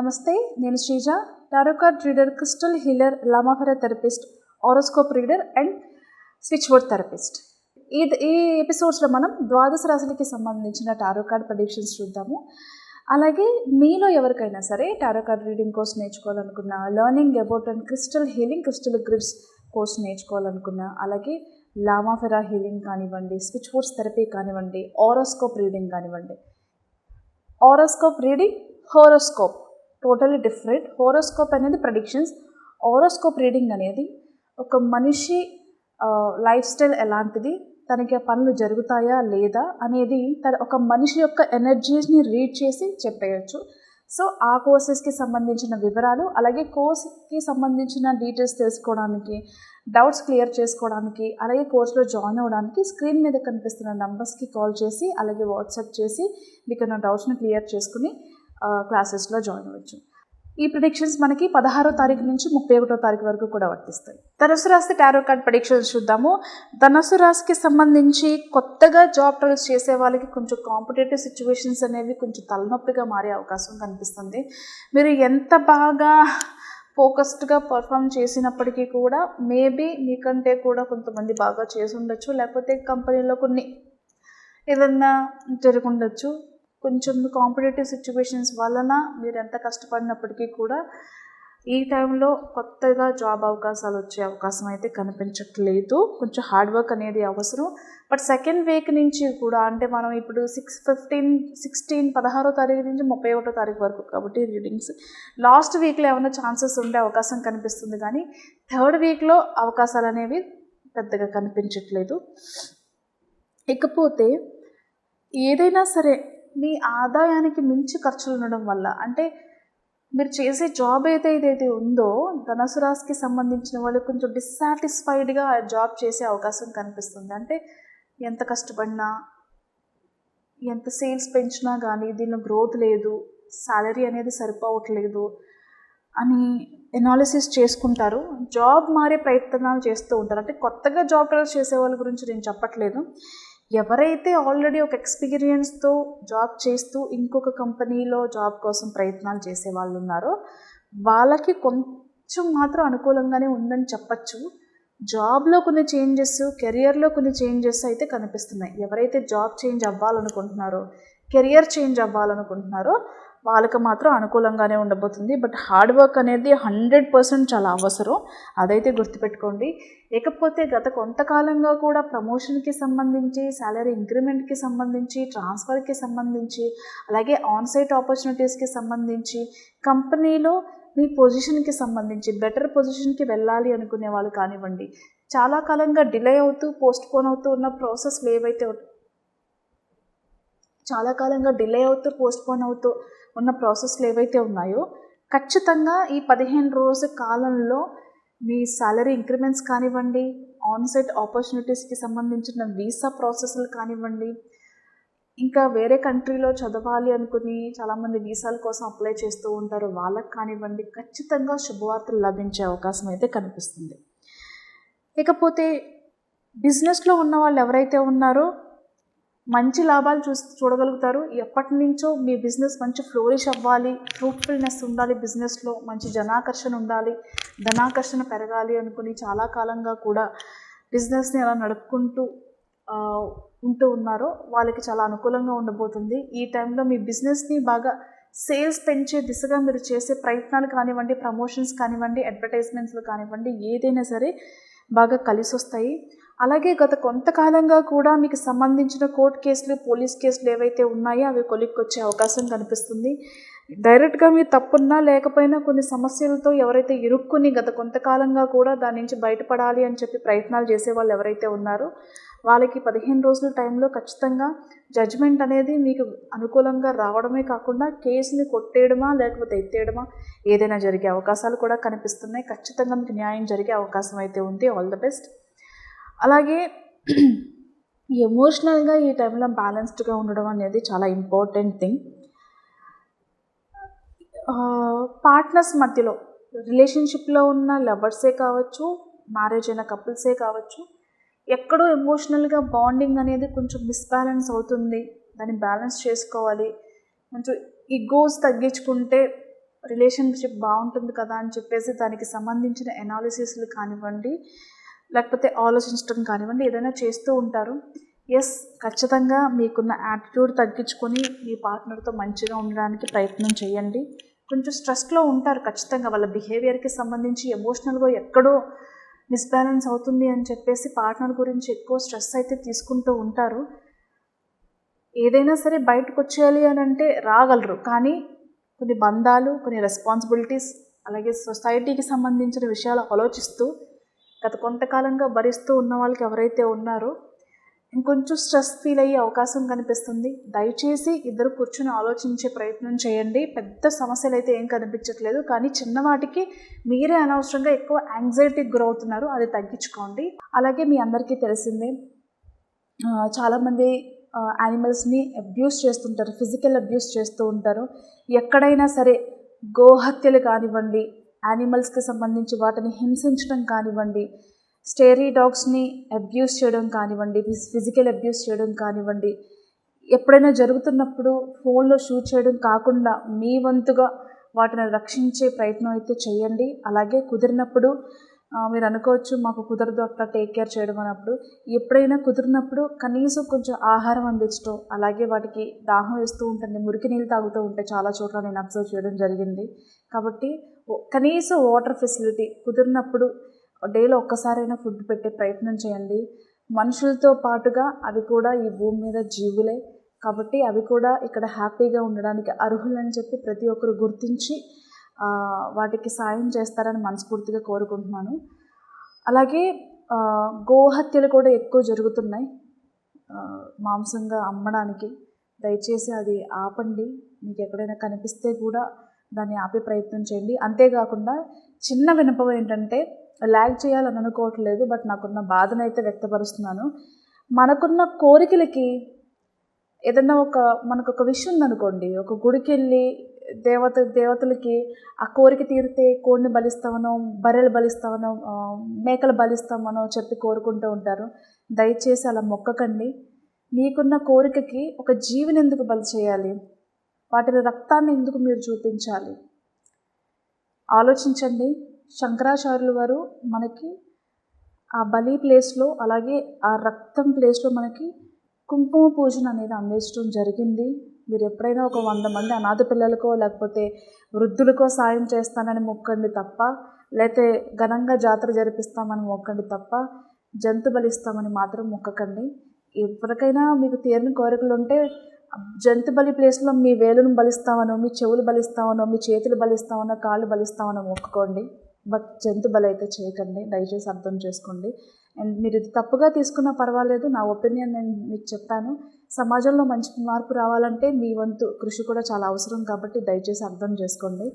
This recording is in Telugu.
నమస్తే నేను Sreeja tarot card reader crystal healer Lama Fera therapist horoscope reader and switch board therapist. ఈ ఈ ఎపిసోడ్స్లో మనం ద్వాదశ రాశులకి సంబంధించిన టారో కార్డ్ ప్రొడిక్షన్స్ చూద్దాము. అలాగే మీలో ఎవరికైనా సరే tarot card reading course నేర్చుకోవాలనుకున్నా learning about and crystal healing crystal grids course నేర్చుకోవాలనుకున్నా అలాగే లామాఫెరా హీలింగ్ కానివ్వండి స్విచ్ బోర్డ్స్ థెరపీ కానివ్వండి ఆరోస్కోప్ రీడింగ్ కానివ్వండి. Horoscope reading horoscope totally different horoscope అనేది ప్రడిక్షన్స్ హోరోస్కోప్ రీడింగ్ అనేది ఒక మనిషి లైఫ్ స్టైల్ ఎలాంటిది? తనకి ఆ పనులు జరుగుతాయా లేదా అనేది తన ఒక మనిషి యొక్క ఎనర్జీస్ని రీడ్ చేసి చెప్పేయచ్చు. సో ఆ కోర్సెస్కి సంబంధించిన వివరాలు అలాగే కోర్స్కి సంబంధించిన డీటెయిల్స్ తెలుసుకోవడానికి డౌట్స్ క్లియర్ చేసుకోవడానికి అలాగే కోర్సులో జాయిన్ అవ్వడానికి స్క్రీన్ మీద కనిపిస్తున్న నంబర్స్కి కాల్ చేసి అలాగే వాట్సాప్ చేసి మీకు నా డౌట్స్ని క్లియర్ చేసుకుని క్లాసెస్లో జాయిన్ అవ్వచ్చు. ఈ ప్రిడిక్షన్స్ మనకి పదహారో తారీఖు నుంచి ముప్పై ఒకటో తారీఖు వరకు కూడా వర్తిస్తాయి. ధనుసు రాశి టారో కార్డ్ ప్రిడిక్షన్స్ చూద్దాము. ధనుసు రాశికి సంబంధించి కొత్తగా జాబ్ ట్రయల్స్ చేసే వాళ్ళకి కొంచెం కాంపిటేటివ్ సిచ్యువేషన్స్ అనేవి కొంచెం తలనొప్పిగా మారే అవకాశం కనిపిస్తుంది. మీరు ఎంత బాగా ఫోకస్డ్గా పర్ఫామ్ చేసినప్పటికీ కూడా మేబీ మీకంటే కూడా కొంతమంది బాగా చేసి ఉండొచ్చు. లేకపోతే కంపెనీలో కొన్ని ఏదన్నా జరుగుండొచ్చు కొంచెం కాంపిటేటివ్ సిచ్యువేషన్స్ వలన మీరు ఎంత కష్టపడినప్పటికీ కూడా ఈ టైంలో కొత్తగా జాబ్ అవకాశాలు వచ్చే అవకాశం అయితే కనిపించట్లేదు. కొంచెం హార్డ్ వర్క్ అనేది అవసరం. బట్ సెకండ్ వీక్ నుంచి కూడా అంటే మనం ఇప్పుడు సిక్స్ ఫిఫ్టీన్ సిక్స్టీన్ పదహారో తారీఖు నుంచి ముప్పై ఒకటో తారీఖు వరకు కాబట్టి రీడింగ్స్ లాస్ట్ వీక్లో ఏమైనా ఛాన్సెస్ ఉండే అవకాశం కనిపిస్తుంది కానీ థర్డ్ వీక్లో అవకాశాలు అనేవి పెద్దగా కనిపించట్లేదు. ఇకపోతే ఏదైనా సరే మీ ఆదాయానికి మించి ఖర్చులు ఉండడం వల్ల అంటే మీరు చేసే జాబ్ అయితే ఏదైతే ఉందో ధనుసు రాశికి సంబంధించిన వాళ్ళు కొంచెం డిస్సాటిస్ఫైడ్గా జాబ్ చేసే అవకాశం కనిపిస్తుంది. అంటే ఎంత కష్టపడినా ఎంత సేల్స్ పెంచినా కానీ దీనిలో గ్రోత్ లేదు శాలరీ అనేది సరిపోవట్లేదు అని ఎనాలిసిస్ చేసుకుంటారు. జాబ్ మారే ప్రయత్నాలు చేస్తూ ఉంటారు. అంటే కొత్తగా జాబ్ చేసే వాళ్ళ గురించి నేను చెప్పట్లేదు. ఎవరైతే ఆల్రెడీ ఒక ఎక్స్పీరియన్స్తో జాబ్ చేస్తూ ఇంకొక కంపెనీలో జాబ్ కోసం ప్రయత్నాలు చేసే వాళ్ళు ఉన్నారో వాళ్ళకి కొంచెం మాత్రం అనుకూలంగానే ఉందని చెప్పచ్చు. జాబ్లో కొన్ని చేంజెస్ కెరియర్లో కొన్ని చేంజెస్ అయితే కనిపిస్తున్నాయి. ఎవరైతే జాబ్ చేంజ్ అవ్వాలనుకుంటున్నారో కెరియర్ చేంజ్ అవ్వాలనుకుంటున్నారో వాళ్ళకి మాత్రం అనుకూలంగానే ఉండబోతుంది. బట్ హార్డ్ వర్క్ అనేది హండ్రెడ్ పర్సెంట్ చాలా అవసరం. అదైతే గుర్తుపెట్టుకోండి. ఇకపోతే గత కొంతకాలంగా కూడా ప్రమోషన్కి సంబంధించి శాలరీ ఇంక్రిమెంట్కి సంబంధించి ట్రాన్స్ఫర్కి సంబంధించి అలాగే ఆన్సైట్ ఆపర్చునిటీస్కి సంబంధించి కంపెనీలో మీ పొజిషన్కి సంబంధించి బెటర్ పొజిషన్కి వెళ్ళాలి అనుకునే వాళ్ళు కానివ్వండి చాలా కాలంగా డిలే అవుతూ పోస్ట్ పోన్ అవుతూ ఉన్న ప్రాసెస్లు ఏవైతే చాలా కాలంగా డిలే అవుతూ పోస్ట్ పోన్ అవుతూ ఉన్న ప్రాసెస్లు ఏవైతే ఉన్నాయో ఖచ్చితంగా ఈ పదిహేను రోజు కాలంలో మీ సాలరీ ఇంక్రిమెంట్స్ కానివ్వండి ఆన్సెట్ ఆపర్చునిటీస్కి సంబంధించిన వీసా ప్రాసెస్లు కానివ్వండి ఇంకా వేరే కంట్రీలో చదవాలి అనుకుని చాలామంది వీసాల కోసం అప్లై చేస్తూ ఉంటారు వాళ్ళకి కానివ్వండి ఖచ్చితంగా శుభవార్తలు లభించే అవకాశం అయితే కనిపిస్తుంది. ఇకపోతే బిజినెస్లో ఉన్న వాళ్ళు ఎవరైతే ఉన్నారో మంచి లాభాలు చూ చూడగలుగుతారు. ఎప్పటి నుంచో మీ బిజినెస్ మంచి ఫ్లోరిష్ అవ్వాలి. ఫ్రూట్ఫుల్నెస్ ఉండాలి బిజినెస్లో. మంచి జనాకర్షణ ఉండాలి. ధనాకర్షణ పెరగాలి అనుకుని చాలా కాలంగా కూడా బిజినెస్ని ఎలా నడుపుకుంటూ ఉంటూ ఉన్నారో వాళ్ళకి చాలా అనుకూలంగా ఉండబోతుంది. ఈ టైంలో మీ బిజినెస్ని బాగా సేల్స్ పెంచే దిశగా మీరు చేసే ప్రయత్నాలు కానివ్వండి ప్రమోషన్స్ కానివ్వండి అడ్వర్టైజ్మెంట్స్లు కానివ్వండి ఏదైనా సరే బాగా కలిసి వస్తాయి అలాగే గత కొంతకాలంగా కూడా మీకు సంబంధించిన కోర్టు కేసులు పోలీస్ కేసులు ఏవైతే ఉన్నాయో అవి కొలిక్కొచ్చే అవకాశం కనిపిస్తుంది. డైరెక్ట్గా మీరు తప్పున్నా లేకపోయినా కొన్ని సమస్యలతో ఎవరైతే ఇరుక్కుని గత కొంతకాలంగా కూడా దాని నుంచి బయటపడాలి అని చెప్పి ప్రయత్నాలు చేసే వాళ్ళు ఎవరైతే ఉన్నారో వాళ్ళకి పదిహేను రోజుల టైంలో ఖచ్చితంగా జడ్జ్మెంట్ అనేది మీకు అనుకూలంగా రావడమే కాకుండా కేసుని కొట్టేయడమా లేకపోతే ఎత్తేయడమా ఏదైనా జరిగే అవకాశాలు కూడా కనిపిస్తున్నాయి. ఖచ్చితంగా మీకు న్యాయం జరిగే అవకాశం అయితే ఉంది. ఆల్ ద బెస్ట్ అలాగే ఎమోషనల్గా ఈ టైంలో బ్యాలెన్స్డ్గా ఉండడం అనేది చాలా ఇంపార్టెంట్ థింగ్ పార్ట్నర్స్ మధ్యలో రిలేషన్షిప్లో ఉన్న లవర్సే కావచ్చు మ్యారేజ్ అయిన కపుల్సే కావచ్చు ఎక్కడో ఎమోషనల్గా బాండింగ్ అనేది కొంచెం మిస్బ్యాలెన్స్ అవుతుంది. దాన్ని బ్యాలెన్స్ చేసుకోవాలి. కొంచెం ఈగోస్ తగ్గించుకుంటే రిలేషన్షిప్ బాగుంటుంది కదా అని చెప్పేసి దానికి సంబంధించిన ఎనాలిసిస్లు కానివ్వండి లేకపోతే ఆలోచించడం కానివ్వండి ఏదైనా చేస్తూ ఉంటారు. ఎస్ ఖచ్చితంగా మీకున్న యాటిట్యూడ్ తగ్గించుకొని మీ పార్ట్నర్తో మంచిగా ఉండడానికి ప్రయత్నం చేయండి. కొంచెం స్ట్రెస్లో ఉంటారు ఖచ్చితంగా వాళ్ళ బిహేవియర్కి సంబంధించి ఎమోషనల్గా ఎక్కడో మిస్బ్యాలెన్స్ అవుతుంది అని చెప్పేసి పార్ట్నర్ గురించి ఎక్కువ స్ట్రెస్ అయితే తీసుకుంటూ ఉంటారు. ఏదైనా సరే బయటకు వచ్చేయాలి అని అంటే రాగలరు కానీ కొన్ని బంధాలు కొన్ని రెస్పాన్సిబిలిటీస్ అలాగే సొసైటీకి సంబంధించిన విషయాలు ఆలోచిస్తూ గత కొంతకాలంగా భరిస్తూ ఉన్న వాళ్ళకి ఎవరైతే ఉన్నారో ఇంకొంచెం స్ట్రెస్ ఫీల్ అయ్యే అవకాశం కనిపిస్తుంది. దయచేసి ఇద్దరు కూర్చొని ఆలోచించే ప్రయత్నం చేయండి. పెద్ద సమస్యలు అయితే ఏం కనిపించట్లేదు. కానీ చిన్నవాటికి మీరే అనవసరంగా ఎక్కువ యాంగ్జైటీకి గురవుతున్నారు. అది తగ్గించుకోండి. అలాగే మీ అందరికీ తెలిసిందే చాలామంది యానిమల్స్ని అబ్యూస్ చేస్తుంటారు. ఫిజికల్ అబ్యూస్ చేస్తూ ఉంటారు. ఎక్కడైనా సరే గోహత్యలు కానివ్వండి యానిమల్స్కి సంబంధించి వాటిని హింసించడం కానివ్వండి స్టేరీ డాగ్స్ని అబ్యూస్ చేయడం కానివ్వండి ఫిజికల్ అబ్యూస్ చేయడం కానివ్వండి ఎప్పుడైనా జరుగుతున్నప్పుడు ఫోన్లో షూట్ చేయడం కాకుండా మీ వంతుగా వాటిని రక్షించే ప్రయత్నం అయితే చేయండి. అలాగే కుదిరినప్పుడు మీరు అనుకోవచ్చు మాకు కుదరదు అట్లా టేక్ కేర్ చేయడం అన్నప్పుడు ఎప్పుడైనా కుదిరినప్పుడు కనీసం కొంచెం ఆహారం అందించడం అలాగే వాటికి దాహం వేస్తూ ఉంటుంది మురికి నీళ్ళు తాగుతూ ఉంటే చాలా చోట్ల నేను అబ్జర్వ్ చేయడం జరిగింది. కాబట్టి కనీసం వాటర్ ఫెసిలిటీ కుదిరినప్పుడు డేలో ఒక్కసారైనా ఫుడ్ పెట్టే ప్రయత్నం చేయండి. మనుషులతో పాటుగా అవి కూడా ఈ భూమి మీద జీవులే. కాబట్టి అవి కూడా ఇక్కడ హ్యాపీగా ఉండడానికి అర్హులని చెప్పి ప్రతి ఒక్కరు గుర్తించి వాటికి సాయం చేస్తారని మనస్ఫూర్తిగా కోరుకుంటున్నాను. అలాగే గోహత్యలు కూడా ఎక్కువ జరుగుతున్నాయి. మాంసంగా అమ్మడానికి. దయచేసి అది ఆపండి. మీకు ఎక్కడైనా కనిపిస్తే కూడా దాన్ని ఆపే ప్రయత్నం చేయండి. అంతేకాకుండా చిన్న వినపం ఏంటంటే ల్యాగ్ చేయాలని అనుకోవట్లేదు బట్ నాకున్న బాధను అయితే వ్యక్తపరుస్తున్నాను. మనకున్న కోరికలకి ఏదన్నా ఒక మనకు ఒక విషయం ఉందనుకోండి ఒక గుడికి వెళ్ళి దేవత దేవతలకి ఆ కోరిక తీరితే కోడిని బలిస్తామనో బర్రెలు బలిస్తామనో మేకలు బలిస్తామనో చెప్పి కోరుకుంటూ ఉంటారు. దయచేసి అలా మొక్కకండి. మీకున్న కోరికకి ఒక జీవిని ఎందుకు బలి చేయాలి? వాటి రక్తాన్ని ఎందుకు మీరు చూపించాలి? ఆలోచించండి. శంకరాచార్యులు వారు మనకి ఆ బలి ప్లేస్లో అలాగే ఆ రక్తం ప్లేస్లో మనకి కుంకుమ పూజన అనేది అందించడం జరిగింది. మీరు ఎప్పుడైనా ఒక వంద మంది అనాథ పిల్లలకో లేకపోతే వృద్ధులకో సాయం చేస్తానని మొక్కండి తప్ప లేతే ఘనంగా జాతర జరిపిస్తామని మొక్కండి తప్ప జంతు బలిస్తామని మాత్రం మొక్కకండి. ఎవరికైనా మీకు తీరని కోరికలు ఉంటే జంతు బలి ప్లేస్లో మీ వేలును బలిస్తామనో మీ చెవులు బలిస్తామనో మీ చేతులు బలిస్తామనో కాళ్ళు బలిస్తామనో మొక్కుకోండి. బట్ జంతు బలి అయితే చేయకండి. దయచేసి అర్థం చేసుకోండి. అండ్ మీరు ఇది తప్పుగా తీసుకున్నా పర్వాలేదు. నా ఒపీనియన్ నేను మీకు చెప్పాను సమాజంలో మంచి మార్పు రావాలంటే మీ వంతు కృషి కూడా చాలా అవసరం కాబట్టి దయచేసి అర్థం చేసుకోండి.